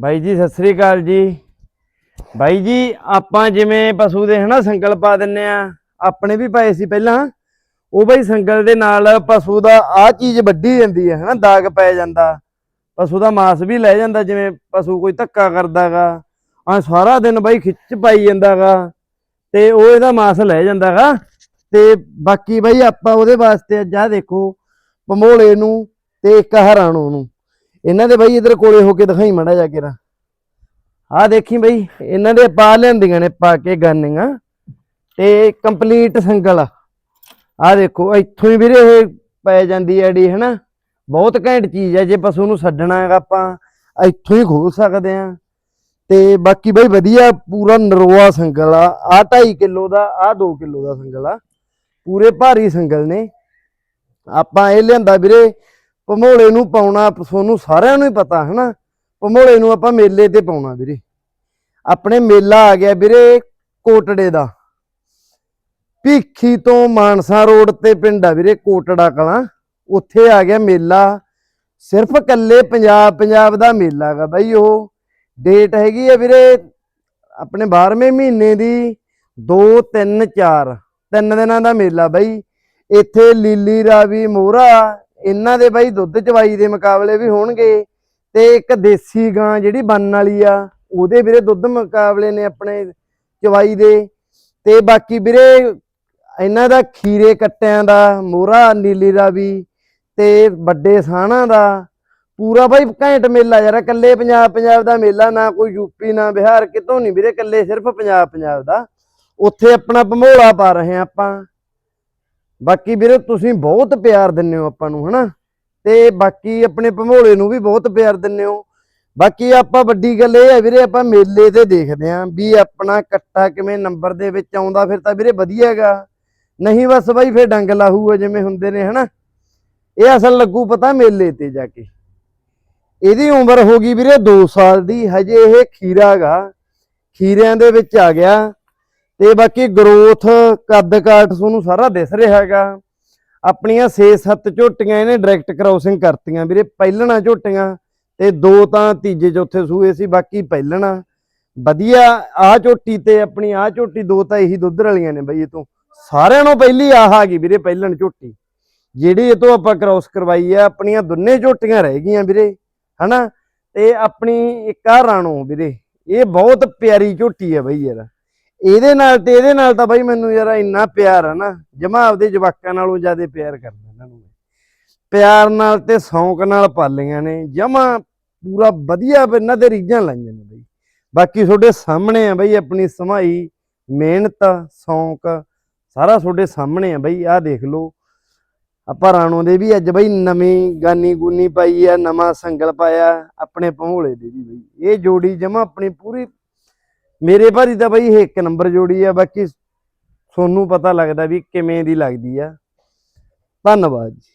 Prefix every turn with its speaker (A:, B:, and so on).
A: ਬਾਈ ਜੀ, ਸਤਿ ਸ੍ਰੀ ਅਕਾਲ ਜੀ। ਬਾਈ ਜੀ, ਆਪਾਂ ਜਿਵੇਂ ਪਸ਼ੂ ਦੇ ਹਨਾ ਸੰਗਲ ਪਾ ਦਿੰਨੇ ਆ, ਆਪਣੇ ਵੀ ਪਾਏ ਸੀ ਪਹਿਲਾਂ। ਉਹ ਬਾਈ ਸੰਗਲ ਦੇ ਨਾਲ ਪਸ਼ੂ ਦਾ ਆ ਚੀਜ਼ ਵੱਢੀ ਜਾਂਦੀ ਹੈ ਹਨਾ, ਦਾਗ ਪੈ ਜਾਂਦਾ। ਪਸ਼ੂ ਦਾ ਮਾਸ ਵੀ ਲੈ ਜਾਂਦਾ, ਜਿਵੇਂ ਪਸ਼ੂ ਕੋਈ ਧੱਕਾ ਕਰਦਾਗਾ। ਆ ਸਾਰਾ ਦਿਨ ਬਾਈ ਖਿੱਚ ਪਾਈ ਜਾਂਦਾਗਾ ਤੇ ਉਹ ਇਹਦਾ ਮਾਸ ਲੈ ਜਾਂਦਾਗਾ। ਤੇ ਬਾਕੀ ਬਾਈ ਆਪਾਂ ਉਹਦੇ ਵਾਸਤੇ ਅੱਜ ਆਹ ਦੇਖੋ ਭਮੋਲੇ ਨੂੰ ਤੇ ਇੱਕ ਹਰਾਣੋ ਨੂੰ। ਇਹਨਾਂ ਦੇ ਬਾਈ ਇਧਰ ਕੋਲੇ ਹੋ ਕੇ ਦਿਖਾਈ ਮੜਾ ਜਾ ਕੇ ਰਾ ਆ ਦੇਖੀ ਬਈ, ਇਹਨਾਂ ਦੇ ਪਾ ਲੈਂਦੀਆਂ ਨੇ ਪਾ ਕੇ ਗਾਨੀਆਂ ਤੇ ਕੰਪਲੀਟ ਸੰਗਲ ਆ। ਦੇਖੋ, ਇੱਥੋਂ ਹੀ ਵੀਰੇ ਇਹ ਪੈ ਜਾਂਦੀ ਐ ਡੀ ਹਨਾ? ਬਹੁਤ ਘੈਂਟ ਚੀਜ਼ ਹੈ ਜੇ ਪਸ਼ੂ ਨੂੰ ਛੱਡਣਾ ਹੈਗਾ ਆਪਾਂ, ਇੱਥੋਂ ਹੀ ਖੋਲ ਸਕਦੇ ਆ। ਤੇ ਬਾਕੀ ਬਈ ਵਧੀਆ ਪੂਰਾ ਨਰੋਆ ਸੰਗਲ ਆ। ਆ 2.5 ਕਿਲੋ ਦਾ ਆ 2 ਕਿਲੋ ਦਾ ਸੰਗਲ ਆ। ਪੂਰੇ ਭਾਰੀ ਸੰਗਲ ਨੇ। ਆਪਾਂ ਇਹ ਲਿਆਂਦਾ ਵੀਰੇ ਭਮੋਲੇ ਨੂੰ ਪਾਉਣਾ ਤੁਹਾਨੂੰ ਸਾਰਿਆਂ ਨੂੰ ਹੀ ਪਤਾ, ਹਨਾ? ਭਮੋਲੇ ਨੂੰ ਆਪਾਂ ਮੇਲੇ ਤੇ ਪਾਉਣਾ ਵੀਰੇ। ਆਪਣੇ ਮੇਲਾ ਆ ਗਿਆ ਵੀਰੇ ਕੋਟੜੇ ਦਾ। ਭੀਖੀ ਤੋਂ ਮਾਨਸਾ ਰੋਡ ਤੇ ਪਿੰਡ ਆ ਵੀਰੇ ਕੋਟੜਾ ਕਲਾਂ। ਉੱਥੇ ਆ ਗਿਆ ਮੇਲਾ। ਸਿਰਫ ਕੱਲੇ ਪੰਜਾਬ ਪੰਜਾਬ ਦਾ ਮੇਲਾ ਹੈਗਾ ਬਾਈ ਉਹ। ਡੇਟ ਹੈਗੀ ਆ ਵੀਰੇ ਆਪਣੇ 12ਵੇਂ ਮਹੀਨੇ ਦੀ 2 3 4 ਤਿੰਨ ਦਿਨਾਂ ਦਾ ਮੇਲਾ ਬਾਈ। ਇੱਥੇ ਲੀਲੀ ਰਾਵੀ ਮੋਹਰਾ ਇਹਨਾਂ ਦੇ ਬਾਈ ਦੁੱਧ ਚਵਾਈ ਦੇ ਮੁਕਾਬਲੇ ਵੀ ਹੋਣਗੇ ਤੇ ਇੱਕ ਦੇਸੀ ਗਾਂ ਜਿਹੜੀ ਬਣਨ ਵਾਲੀ ਆ, ਉਹਦੇ ਵੀਰੇ ਦੁੱਧ ਮੁਕਾਬਲੇ ਨੇ ਆਪਣੇ ਚਵਾਈ ਦੇ। ਤੇ ਬਾਕੀ ਵੀਰੇ ਇਹਨਾਂ ਦਾ ਖੀਰੇ ਕੱਟਿਆਂ ਦਾ, ਮੋਹਰਾ ਨੀਲੀ ਵੀ ਤੇ ਵੱਡੇ ਸਾਹਣਾ ਦਾ, ਪੂਰਾ ਬਾਈ ਘੈਂਟ ਮੇਲਾ ਯਾਰ, ਇਕੱਲੇ ਪੰਜਾਬ ਪੰਜਾਬ ਦਾ ਮੇਲਾ ਨਾ ਕੋਈ ਯੂਪੀ ਨਾ ਬਿਹਾਰ, ਕਿਤੋਂ ਨਹੀਂ ਵੀਰੇ, ਇਕੱਲੇ ਸਿਰਫ ਪੰਜਾਬ ਪੰਜਾਬ ਦਾ। ਉੱਥੇ ਆਪਣਾ ਭਮੋਲਾ ਪਾ ਰਹੇ ਆ ਆਪਾਂ। ਬਾਕੀ ਵੀਰੇ, ਤੁਸੀਂ ਬਹੁਤ ਪਿਆਰ ਦਿੰਦੇ ਹੋ ਆਪਾਂ ਨੂੰ, ਹਨਾ? ਤੇ ਬਾਕੀ ਆਪਣੇ ਭਮੋਲੇ ਨੂੰ ਵੀ ਬਹੁਤ ਪਿਆਰ ਦਿੰਦੇ ਹੋ। ਬਾਕੀ ਆਪਾਂ ਵੱਡੀ ਗੱਲ ਇਹ ਹੈ ਵੀਰੇ, ਆਪਾਂ ਮੇਲੇ ਤੇ ਦੇਖਦੇ ਆਂ ਵੀ ਆਪਣਾ ਕੱਟਾ ਕਿਵੇਂ ਨੰਬਰ ਦੇ ਵਿੱਚ ਆਉਂਦਾ, ਫਿਰ ਤਾਂ ਵੀਰੇ ਵਧੀਆ ਹੈਗਾ। ਨਹੀਂ ਬਸ ਬਾਈ, ਫਿਰ ਡੰਗ ਲਾਹੂ ਆ ਜਿਵੇਂ ਹੁੰਦੇ ਨੇ, ਹਨਾ? ਇਹ ਅਸਲ ਲੱਗੂ ਪਤਾ ਮੇਲੇ ਤੇ ਜਾ ਕੇ। ਇਹਦੀ ਉਮਰ ਹੋ ਗਈ ਵੀਰੇ 2 ਸਾਲ ਦੀ, ਹਜੇ ਇਹ ਖੀਰਾ ਗਾ ਖੀਰਿਆਂ ਦੇ ਵਿੱਚ ਆ ਗਿਆ। ਤੇ ਬਾਕੀ ਗਰੋਥ ਕੱਦ ਕਾਠ ਤੁਹਾਨੂੰ ਸਾਰਾ ਦਿਸ ਰਿਹਾ ਹੈਗਾ। ਆਪਣੀਆਂ 6-7 ਝੋਟੀਆਂ ਇਹਨੇ ਡਾਇਰੈਕਟ ਕ੍ਰਾਸਿੰਗ ਕਰਤੀਆਂ ਵੀਰੇ, ਪਹਿਲਣਾ ਝੋਟੀਆਂ ਤੇ ਦੋ ਤਾਂ ਤੀਜੇ ਚੌਥੇ ਸੂਏ ਸੀ, ਬਾਕੀ ਪਹਿਲਣਾ। ਵਧੀਆ ਆ ਝੋਟੀ ਤੇ ਆਪਣੀ ਆ ਝੋਟੀ, ਦੋ ਤਾਂ ਇਹੀ ਦੁੱਧ ਵਾਲੀਆਂ ਨੇ ਬਈ ਇਹ ਤੋਂ। ਸਾਰਿਆਂ ਨੂੰ ਪਹਿਲੀ ਆਹ ਆ ਗਈ ਵੀਰੇ, ਪਹਿਲਣ ਝੋਟੀ। ਜਿਹੜੀ ਇਹ ਤੋਂ ਆਪਾਂ ਕ੍ਰਾਸ ਕਰਵਾਈ ਆ, ਆਪਣੀਆਂ ਦੋਨੇ ਝੋਟੀਆਂ ਰਹਿ ਗਈਆਂ ਵੀਰੇ, ਹਨਾ? ਤੇ ਆਪਣੀ ਇੱਕ ਆ ਰਾਣੋ ਵੀਰੇ, ਇਹ ਬਹੁਤ ਪਿਆਰੀ ਝੋਟੀ ਹੈ ਬਈ ਯਾਰ। ਇਹਦੇ ਨਾਲ ਤੇ ਇਹਦੇ ਨਾਲ ਤਾਂ ਬਾਈ ਮੈਨੂੰ ਯਾਰ ਇੰਨਾ ਪਿਆਰ ਆ ਨਾ, ਜਮਾ ਆਪਦੇ ਜਵਾਕਾਂ ਨਾਲੋਂ ਜ਼ਿਆਦਾ ਪਿਆਰ ਕਰਦਾ ਇਹਨਾਂ ਨੂੰ ਪਿਆਰ ਨਾਲ ਤੇ ਸ਼ੌਂਕ ਨਾਲ ਪਾਲੀਆਂ ਨੇ, ਜਮਾ ਪੂਰਾ ਵਧੀਆ ਇਹਨਾਂ ਦੇ ਰੀਝਾਂ ਲਾਈਆਂ ਨੇ ਬਈ। ਬਾਕੀ ਤੁਹਾਡੇ ਸਾਹਮਣੇ ਆ ਬਈ ਆਪਣੀ ਸਮਾਈ, ਮਿਹਨਤ, ਸ਼ੌਂਕ, ਸਾਰਾ ਤੁਹਾਡੇ ਸਾਹਮਣੇ ਆ ਬਈ, ਆਹ ਦੇਖ ਲਓ। ਆਪਾਂ ਰਾਣੋ ਦੇ ਵੀ ਅੱਜ ਬਈ ਨਵੀਂ ਗਾਨੀ ਗੁਨੀ ਪਾਈ ਆ, ਨਵਾਂ ਸੰਗਲ ਪਾਇਆ, ਆਪਣੇ ਭਮੋਲੇ ਦੇ ਵੀ ਬਈ। ਇਹ ਜੋੜੀ ਜਮਾ ਆਪਣੀ ਪੂਰੀ ਮੇਰੇ ਭਾਰੀ ਤਾਂ ਬਾਈ ਇਹ ਇੱਕ ਨੰਬਰ ਜੋੜੀ ਆ, ਬਾਕੀ ਤੁਹਾਨੂੰ ਪਤਾ ਲੱਗਦਾ ਵੀ ਕਿਵੇਂ ਦੀ ਲੱਗਦੀ ਆ। ਧੰਨਵਾਦ ਜੀ।